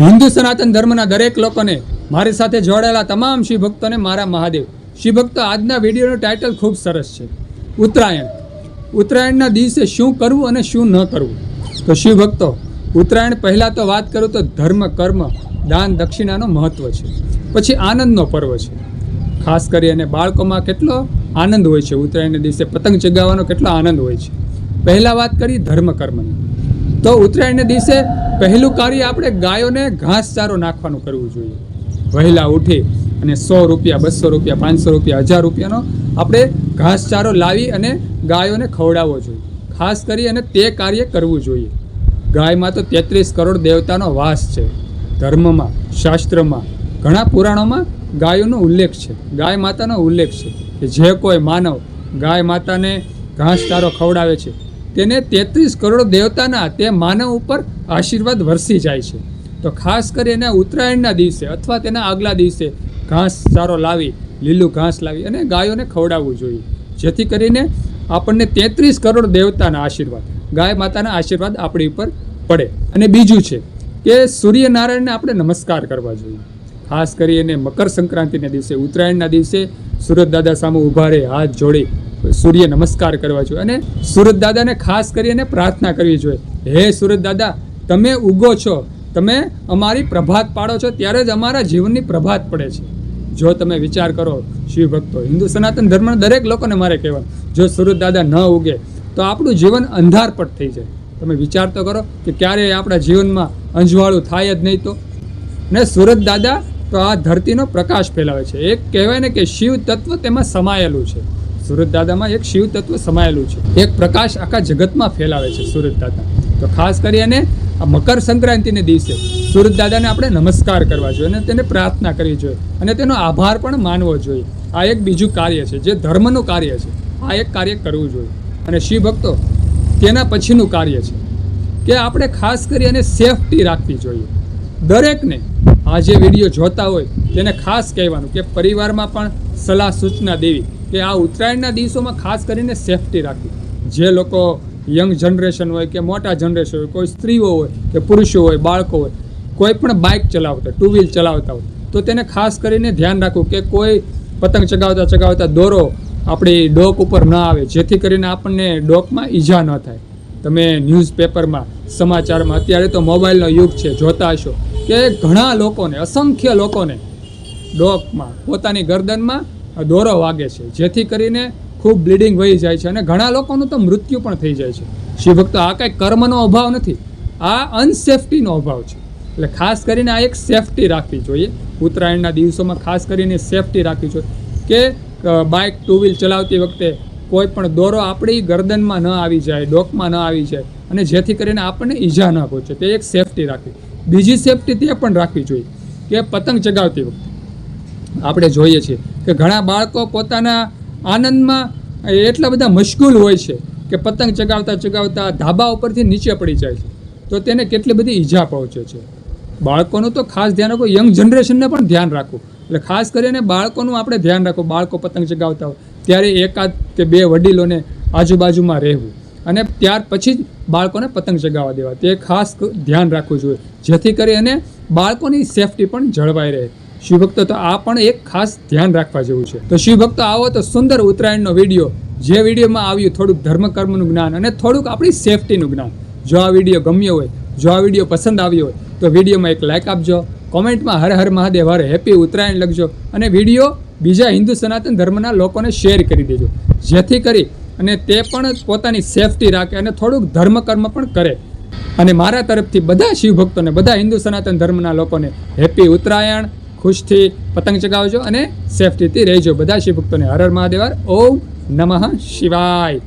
હિન્દુ સનાતન ધર્મના દરેક લોકોને મારી સાથે જોડાયેલા તમામ શિવ ભક્તોને મારા મહાદેવ. શિવ ભક્તો આજના વિડીયોનું ટાઇટલ ખૂબ સરસ છે. ઉત્તરાયણ. ઉત્તરાયણના દિવસે શું કરવું અને શું ન કરવું? તો શિવ ભક્તો ઉત્તરાયણ પહેલાં તો વાત કરું તો ધર્મ, કર્મ, દાન, દક્ષિણાનો મહત્ત્વ છે. પછી આનંદનો પર્વ છે. ખાસ કરી અને બાળકોમાં કેટલો આનંદ હોય છે. ઉત્તરાયણના દિવસે પતંગ ચગાવવાનો કેટલો આનંદ હોય છે. પહેલાં વાત કરી ધર્મ, કર્મની. તો ઉત્તરાયણના દિવસે પહેલું કાર્ય આપણે ગાયોને ઘાસચારો નાખવાનું કરવું જોઈએ. વહેલા ઉઠી અને સો રૂપિયા બસો રૂપિયા, પાંચસો રૂપિયા, હજાર રૂપિયાનો આપણે ઘાસચારો લાવી અને ગાયોને ખવડાવવો જોઈએ. ખાસ કરી અને તે કાર્ય કરવું જોઈએ. ગાયમાં તો તેત્રીસ કરોડ દેવતાનો વાસ છે. ધર્મમાં, શાસ્ત્રમાં, ઘણા પુરાણોમાં ગાયોનો ઉલ્લેખ છે. ગાય માતાનો ઉલ્લેખ છે કે જે કોઈ માનવ ગાય માતાને ઘાસચારો ખવડાવે છે તેને તેત્રીસ કરોડ દેવતાના તે માનવ ઉપર આશીર્વાદ વરસી જાય છે. તો ખાસ કરીને ઉત્તરાયણના દિવસે અથવા તેના આગલા દિવસે ઘાસ ચારો લાવી, લીલું ઘાસ લાવી અને ગાયોને ખવડાવવું જોઈએ. જેથી કરીને આપણને તેત્રીસ કરોડ દેવતાના આશીર્વાદ, ગાય માતાના આશીર્વાદ આપણી ઉપર પડે. અને બીજું છે કે સૂર્યનારાયણને આપણે નમસ્કાર કરવા જોઈએ. ખાસ કરીને મકર સંક્રાંતિના દિવસે, ઉત્તરાયણના દિવસે સુરત દાદા સામે ઊભા રહે, હાથ જોડી સૂર્ય નમસ્કાર કરવા જોઈએ અને સુરત દાદાને ખાસ કરીને પ્રાર્થના કરવી જોઈએ. હે સુરત દાદા, તમે ઉગો છો, તમે અમારી પ્રભાત પાડો છો, ત્યારે જ અમારા જીવનની પ્રભાત પડે છે. જો તમે વિચાર કરો, શિવ ભક્તો, હિન્દુ સનાતન ધર્મના દરેક લોકોને મારે કહેવાનું, જો સુરત દાદા ન ઉગે, તો આપણું જીવન અંધારપટ થઈ જાય. તમે વિચાર તો કરો કે ક્યારે આપણા જીવનમાં અંજવાળું થાય જ નહીં તો. ને સુરત દાદા તો આ ધરતીનો પ્રકાશ ફેલાવે છે. એક કહેવાય ને કે શિવ તત્વ તેમાં સમાયેલું છે. સુરત દાદામાં એક શિવ તત્વ સમાયેલું છે. એક પ્રકાશ આખા જગતમાં ફેલાવે છે સુરત દાદા. તો ખાસ કરીને આ મકર સંક્રાંતિને દિવસે સુરત દાદાને આપણે નમસ્કાર કરવા જોઈએ અને તેને પ્રાર્થના કરવી જોઈએ અને તેનો આભાર પણ માનવો જોઈએ. આ એક બીજું કાર્ય છે, જે ધર્મનું કાર્ય છે. આ એક કાર્ય કરવું જોઈએ. અને શિવ ભક્તો તેના પછીનું કાર્ય છે કે આપણે ખાસ કરી અને સેફટી રાખવી જોઈએ. દરેકને આ જે વીડિયો જોતા હોય તેને ખાસ કહેવાનું કે પરિવારમાં પણ સલાહ સૂચના દેવી. કે આ ઉત્તરાયણના દિવસોમાં ખાસ કરીને સેફટી રાખવી. જે લોકો યંગ જનરેશન હોય કે મોટા જનરેશન હોય, કોઈ સ્ત્રીઓ હોય કે પુરુષો હોય, બાળકો હોય, કોઈ પણ બાઇક ચલાવતા ટુ વ્હીલ ચલાવતા હોય, તો તેને ખાસ કરીને ધ્યાન રાખવું કે કોઈ પતંગ ચગાવતા ચગાવતા દોરો આપણી ડોક ઉપર ન આવે, જેથી કરીને આપણને ડોકમાં ઈજા ન થાય. તમે ન્યૂઝપેપરમાં સમાચારમાં, અત્યારે તો મોબાઈલનો યુગ છે, જોતા હશો કે ઘણા લોકોને, અસંખ્ય લોકોને ડોકમાં, પોતાની ગરદનમાં દોરો વાગે છે. જેથી કરીને ખૂબ બ્લીડિંગ વહી જાય છે અને ઘણા લોકોનું તો મૃત્યુ પણ થઈ જાય છે. શિવભક્તો, આ કંઈ કર્મનો અભાવ નથી. આ અનસેફટીનો અભાવ છે. એટલે ખાસ કરીને આ એક સેફટી રાખવી જોઈએ. ઉત્તરાયણના દિવસોમાં ખાસ કરીને સેફટી રાખવી જોઈએ કે બાઇક ટુ વ્હીલ ચલાવતી વખતે કોઈ પણ દોરો આપણી ગરદનમાં ન આવી જાય, ડોકમાં ન આવી જાય અને જેથી કરીને આપણને ઈજા ન પહોંચે. તે એક સેફટી રાખવી. બીજી સેફટી તે પણ રાખવી જોઈએ કે પતંગ ચગાવતી વખતે. આપણે જોઈએ છીએ કે ઘણા બાળકો પોતાના આનંદમાં એટલા બધા મશગુલ હોય છે કે પતંગ ચગાવતા ચગાવતા ધાબા ઉપરથી નીચે પડી જાય છે. તો તેને કેટલી બધી ઈજા પહોંચે છે. બાળકોનું તો ખાસ ધ્યાન રાખવું, યંગ જનરેશનને પણ ધ્યાન રાખવું. એટલે ખાસ કરીને બાળકોનું આપણે ધ્યાન રાખવું, બાળકો પતંગ ચગાવતા હોય, ત્યારે એકાદ કે બે વડીલોને આજુબાજુમાં રહેવું અને ત્યાર પછી જ બાળકોને પતંગ ચગાવવા દેવા. તે ખાસ ધ્યાન રાખવું જોઈએ. જેથી કરી અને બાળકોની સેફટી પણ જળવાઈ રહે. શિવભક્તો, તો આ પણ એક ખાસ ધ્યાન રાખવા જેવું છે. તો શિવભક્તો આવો તો સુંદર ઉત્તરાયણનો વીડિયો, જે વિડીયોમાં આવ્યું થોડુંક ધર્મ કર્મનું જ્ઞાન અને થોડુંક આપણી સેફટીનું જ્ઞાન. જો આ વીડિયો ગમ્યો હોય, જો આ વીડિયો પસંદ આવ્યો હોય, તો વિડીયોમાં એક લાઇક આપજો, કોમેન્ટમાં હર હર મહાદેવ, હર હેપી ઉત્તરાયણ લખજો અને વીડિયો બીજા હિન્દુ સનાતન ધર્મના લોકોને શેર કરી દેજો. જેથી કરી અને તે પણ પોતાની સેફટી રાખે અને થોડુંક ધર્મ કર્મ પણ કરે. અને મારા તરફથી બધા શિવભક્તોને, બધા હિન્દુ સનાતન ધર્મના લોકોને હેપી ઉત્તરાયણ. ખુશથી પતંગ ચગાવજો અને સેફટીથી રહેજો. બધા શિવભક્તોને હર હર મહાદેવ હર ઓમ નમઃ શિવાય.